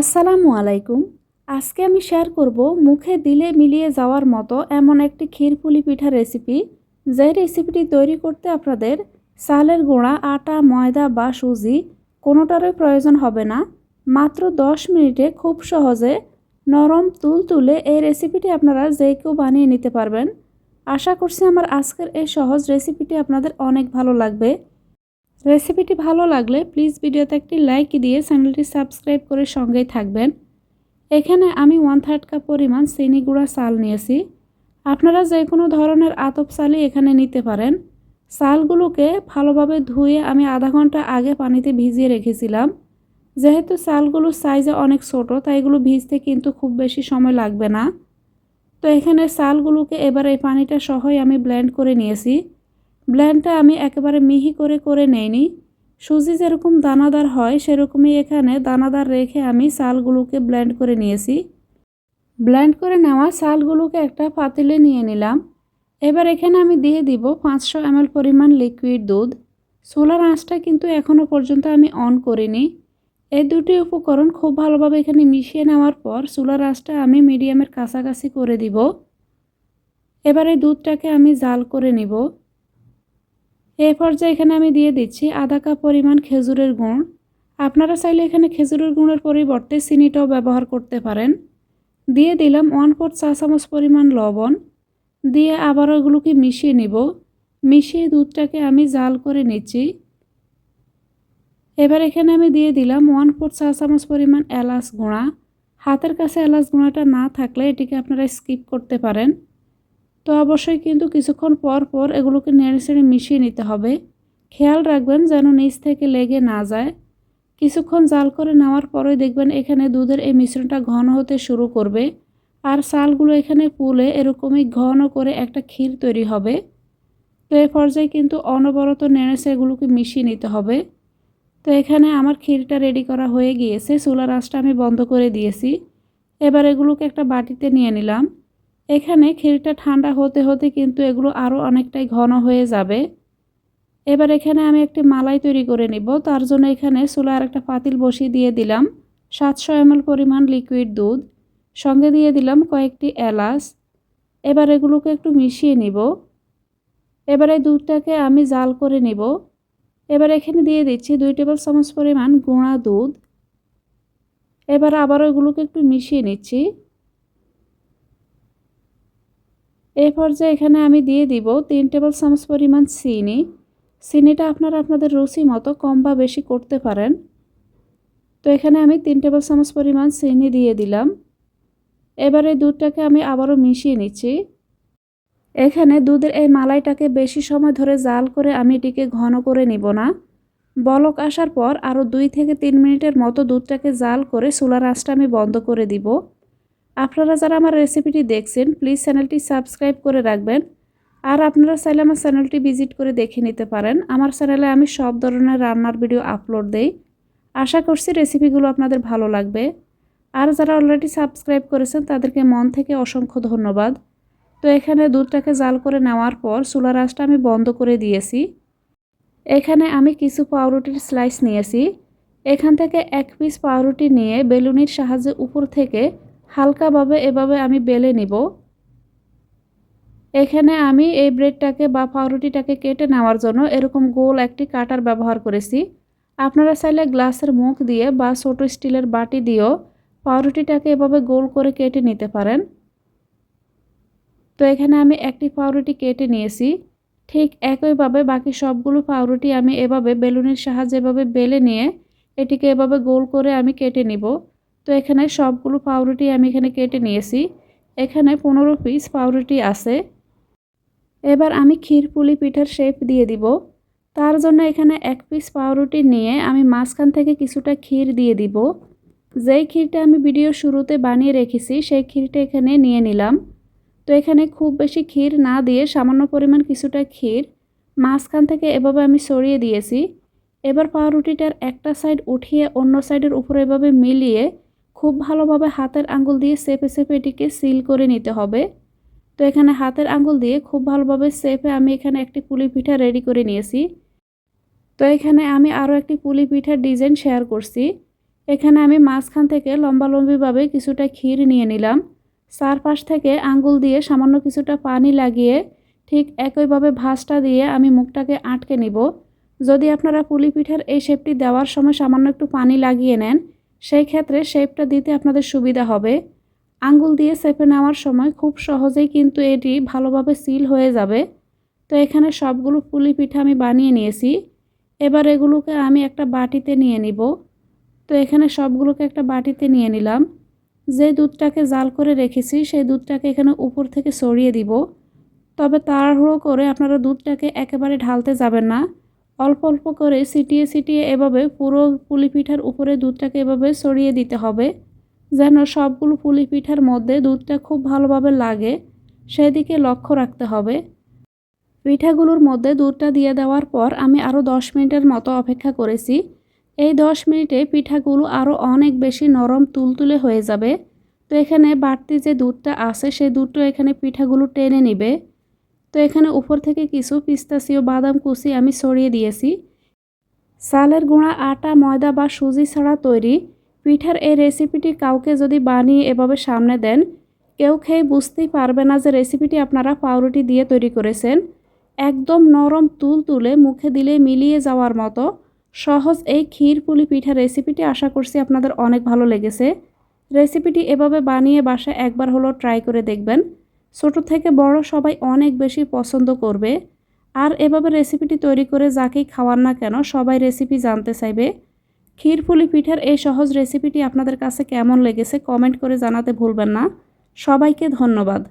আসসালামু আলাইকুম। আজকে আমি শেয়ার করব মুখে দিলে মিলিয়ে যাওয়ার মতো এমন একটি ক্ষীরপুলি পিঠা রেসিপি। যে রেসিপিটি তৈরি করতে আপনাদের চালের গুঁড়া, আটা, ময়দা বা সুজি কোনোটারই প্রয়োজন হবে না। মাত্র 10 মিনিটে খুব সহজে নরম তুল তুলে এই রেসিপিটি আপনারা যে কেউ বানিয়ে নিতে পারবেন। আশা করছি আমার আজকের এই সহজ রেসিপিটি আপনাদের অনেক ভালো লাগবে। রেসিপিটি ভালো লাগলে প্লিজ ভিডিওতে একটি লাইক দিয়ে চ্যানেলটি সাবস্ক্রাইব করে সঙ্গেই থাকবেন। এখানে আমি ওয়ান থার্ড কাপ পরিমাণ চিনি গুঁড়া চাল নিয়েছি। আপনারা যে কোনো ধরনের আতপ চালই এখানে নিতে পারেন। চালগুলোকে ভালোভাবে ধুয়ে আমি আধা ঘণ্টা আগে পানিতে ভিজিয়ে রেখেছিলাম। যেহেতু চালগুলো সাইজে অনেক ছোট, তাই এগুলো ভিজতে কিন্তু খুব বেশি সময় লাগবে না। তো এখানে চালগুলোকে এবার এই পানিটা সহই আমি ব্লেন্ড করে নিয়েছি। ব্লেন্ডটা আমি একেবারে মিহি করে করে নেইনি। সুজি যেরকম দানাদার হয়, সেরকমই এখানে দানাদার রেখে আমি চালগুলোকে ব্ল্যান্ড করে নিয়েছি। ব্ল্যান্ড করে নেওয়া চালগুলোকে একটা পাতিলে নিয়ে নিলাম। এবার এখানে আমি দিয়ে দিব পাঁচশো এমএল পরিমাণ লিকুইড দুধ। সোলার আঁচটা কিন্তু এখনও পর্যন্ত আমি অন করিনি। এই দুটি উপকরণ খুব ভালোভাবে এখানে মিশিয়ে নেওয়ার পর সোলার আঁচটা আমি মিডিয়ামের কাছাকাছি করে দিব। এবার এই দুধটাকে আমি জাল করে নিব। এই পর্যায়ে এখানে আমি দিয়ে দিচ্ছি আধা কাপ পরিমাণ খেজুরের গুড়। আপনারা চাইলে এখানে খেজুরের গুঁড়ের পরিবর্তে চিনিটাও ব্যবহার করতে পারেন। দিয়ে দিলাম ওয়ান ফোর্থ চা চামচ পরিমাণ লবণ। দিয়ে আবার ওগুলোকে মিশিয়ে নিব। মিশিয়ে দুধটাকে আমি জাল করে নিচ্ছি। এবার এখানে আমি দিয়ে দিলাম ওয়ান ফোর্থ চা চামচ পরিমাণ এলাচ গুঁড়া। হাতের কাছে এলাচ গুঁড়াটা না থাকলে এটিকে আপনারা স্কিপ করতে পারেন। তো অবশ্যই কিন্তু কিছুক্ষণ পর পর এগুলোকে নেড়ে ছেড়ে মিশিয়ে নিতে হবে। খেয়াল রাখবেন যেন নিচ থেকে লেগে না যায়। কিছুক্ষণ জাল করে নেওয়ার পরে দেখবেন এখানে দুধের এই মিশ্রণটা ঘন হতে শুরু করবে আর চালগুলো এখানে পুলে এরকমই ঘন করে একটা ক্ষীর তৈরি হবে। তো এই পর্যায়ে কিন্তু অনবরত নেড়ে এগুলোকে মিশিয়ে নিতে হবে। তো এখানে আমার ক্ষীরটা রেডি করা হয়ে গিয়েছে। চুলার আঁচটা আমি বন্ধ করে দিয়েছি। এবার এগুলোকে একটা বাটিতে নিয়ে নিলাম। এখানে ক্ষীরটা ঠান্ডা হতে হতে কিন্তু এগুলো আরও অনেকটাই ঘন হয়ে যাবে। এবার এখানে আমি একটি মালাই তৈরি করে নিব। তার জন্য এখানে চুলার একটা পাতিল বসিয়ে দিয়ে দিলাম। সাতশো এমএল পরিমাণ লিকুইড দুধ। সঙ্গে দিয়ে দিলাম কয়েকটি এলাচ। এবার এগুলোকে একটু মিশিয়ে নিব। এবার এই দুধটাকে আমি জাল করে নিব। এবার এখানে দিয়ে দিচ্ছি দুই টেবিল চামচ পরিমাণ গুঁড়া দুধ। এবার আবার ওইগুলোকে একটু মিশিয়ে নিচ্ছি। এই পর্যায়ে এখানে আমি দিয়ে দিব তিন টেবিল চামচ পরিমাণ চিনি। চিনিটা আপনারা আপনাদের রুচি মতো কম বা বেশি করতে পারেন। তো এখানে আমি তিন টেবিল চামচ পরিমাণ চিনি দিয়ে দিলাম। এবারে দুধটাকে আমি আবারও মিশিয়ে নিচ্ছি। এখানে দুধের এই মালাইটাকে বেশি সময় ধরে জাল করে আমি এটিকে ঘন করে নিব না। বলক আসার পর আরও দুই থেকে তিন মিনিটের মতো দুধটাকে জাল করে চুলার আঁচটা আমি বন্ধ করে দিব। আপনারা যারা আমার রেসিপিটি দেখছেন প্লিজ চ্যানেলটি সাবস্ক্রাইব করে রাখবেন। আর আপনারা চাইলে আমার চ্যানেলটি ভিজিট করে দেখে নিতে পারেন। আমার চ্যানেলে আমি সব ধরনের রান্নার ভিডিও আপলোড দেই। আশা করছি রেসিপিগুলো আপনাদের ভালো লাগবে। আর যারা অলরেডি সাবস্ক্রাইব করেছেন, তাদেরকে মন থেকে অসংখ্য ধন্যবাদ। তো এখানে দুধটাকে জাল করে নেওয়ার পর চুলার আঁচটা আমি বন্ধ করে দিয়েছি। এখানে আমি কিছু পাউরুটির স্লাইস নিয়েছি। এখান থেকে এক পিস পাউরুটি নিয়ে বেলুনির সাহায্যে উপর থেকে হালকাভাবে এভাবে আমি বেলে নিব। এখানে আমি এই ব্রেডটাকে বা পাউরুটিটাকে কেটে নেওয়ার জন্য এরকম গোল একটি কাটার ব্যবহার করেছি। আপনারা চাইলে গ্লাসের মুখ দিয়ে বা ছোট স্টিলের বাটি দিয়েও পাউরুটিটাকে এভাবে গোল করে কেটে নিতে পারেন। তো এখানে আমি একটি পাউরুটি কেটে নিয়েছি। ঠিক একইভাবে বাকি সবগুলো পাউরুটি আমি এভাবে বেলুনের সাহায্যে এভাবে বেলে নিয়ে এটিকে এভাবে গোল করে আমি কেটে নিব। তো এখানে সবগুলো পাউরুটি আমি এখানে কেটে নিয়েছি। এখানে পনেরো পিস পাউরুটি আছে। এবার আমি ক্ষীরপুলি পিঠার শেপ দিয়ে দিব। তার জন্য এখানে এক পিস পাউরুটি নিয়ে আমি মাঝখান থেকে কিছুটা ক্ষীর দিয়ে দিব। যেই ক্ষীরটা আমি ভিডিও শুরুতে বানিয়ে রেখেছি, সেই ক্ষীরটা এখানে নিয়ে নিলাম। তো এখানে খুব বেশি ক্ষীর না দিয়ে সামান্য পরিমাণ কিছুটা ক্ষীর মাঝখান থেকে এভাবে আমি সরিয়ে দিয়েছি। এবার পাউরুটিটার একটা সাইড উঠিয়ে অন্য সাইডের উপরে এভাবে মিলিয়ে খুব ভালোভাবে হাতের আঙ্গুল দিয়ে সেপে সেপে এটিকে সিল করে নিতে হবে। তো এখানে হাতের আঙ্গুল দিয়ে খুব ভালোভাবে সেপে আমি এখানে একটি পুলি পিঠা রেডি করে নিয়েছি। তো এখানে আমি আরও একটি পুলি পিঠার ডিজাইন শেয়ার করছি। এখানে আমি মাঝখান থেকে লম্বালম্বিভাবে কিছুটা ক্ষীর নিয়ে নিলাম। চারপাশ থেকে আঙ্গুল দিয়ে সামান্য কিছুটা পানি লাগিয়ে ঠিক একইভাবে ভাঁজটা দিয়ে আমি মুখটাকে আটকে নিব। যদি আপনারা পুলি পিঠার এই শেপটি দেওয়ার সময় সামান্য একটু পানি লাগিয়ে নেন সেই ক্ষেত্রে শেপটা দিতে আপনাদের সুবিধা হবে। আঙ্গুল দিয়ে চেপে নেওয়ার সময় খুব সহজেই কিন্তু এটি ভালোভাবে সিল হয়ে যাবে। তো এখানে সবগুলো পুলি পিঠা আমি বানিয়ে নিয়েছি। এবার এগুলোকে আমি একটা বাটিতে নিয়ে নিব। তো এখানে সবগুলোকে একটা বাটিতে নিয়ে নিলাম। যে দুধটাকে জাল করে রেখেছি, সেই দুধটাকে এখানে উপর থেকে সরিয়ে দিব। তবে তাড়াহুড়ো করে আপনারা দুধটাকে একেবারে ঢালতে যাবেন না। অল্প অল্প করে ছিটিয়ে ছিটিয়ে এভাবে পুরো পুলি পিঠার উপরে দুধটাকে এভাবে ছড়িয়ে দিতে হবে, যেন সবগুলো পুলি পিঠার মধ্যে দুধটা খুব ভালোভাবে লাগে। সেদিকে লক্ষ্য রাখতে হবে। পিঠাগুলোর মধ্যে দুধটা দিয়ে দেওয়ার পর আমি আরও দশ মিনিটের মতো অপেক্ষা করেছি। এই দশ মিনিটে পিঠাগুলো আরও অনেক বেশি নরম তুলতুলে হয়ে যাবে। তো এখানে বাড়তি যে দুধটা আছে সেই দুধটা এখানে পিঠাগুলো টেনে নিবে। তো এখানে উপর থেকে কিছু পিস্তাসিও বাদাম কুচি আমি ছড়িয়ে দিয়েছি। চালের গুঁড়া, আটা, ময়দা বা সুজি ছাড়া তৈরি। পিঠার এই রেসিপিটি কাউকে যদি বানিয়ে এভাবে সামনে দেন, কেউ খেয়ে বুঝতেই পারবে না যে রেসিপিটি আপনারা পাউরুটি দিয়ে তৈরি করেছেন। একদম নরম তুল তুলে মুখে দিলে মিলিয়ে যাওয়ার মতো সহজ এই ক্ষীর পুলি পিঠা রেসিপিটি আশা করছি আপনাদের অনেক ভালো লেগেছে। রেসিপিটি এভাবে বানিয়ে বাসায় একবার হলো ট্রাই করে দেখবেন। ছোট থেকে বড় সবাই অনেক বেশি পছন্দ করবে। আর এভাবে রেসিপিটি তৈরি করে যাকেই খাওয়ার না কেন সবাই রেসিপি জানতে চাইবে। ক্ষীরপুলি পিঠার এই সহজ রেসিপিটি আপনাদের কাছে কেমন লেগেছে কমেন্ট করে জানাতে ভুলবেন না। সবাইকে ধন্যবাদ।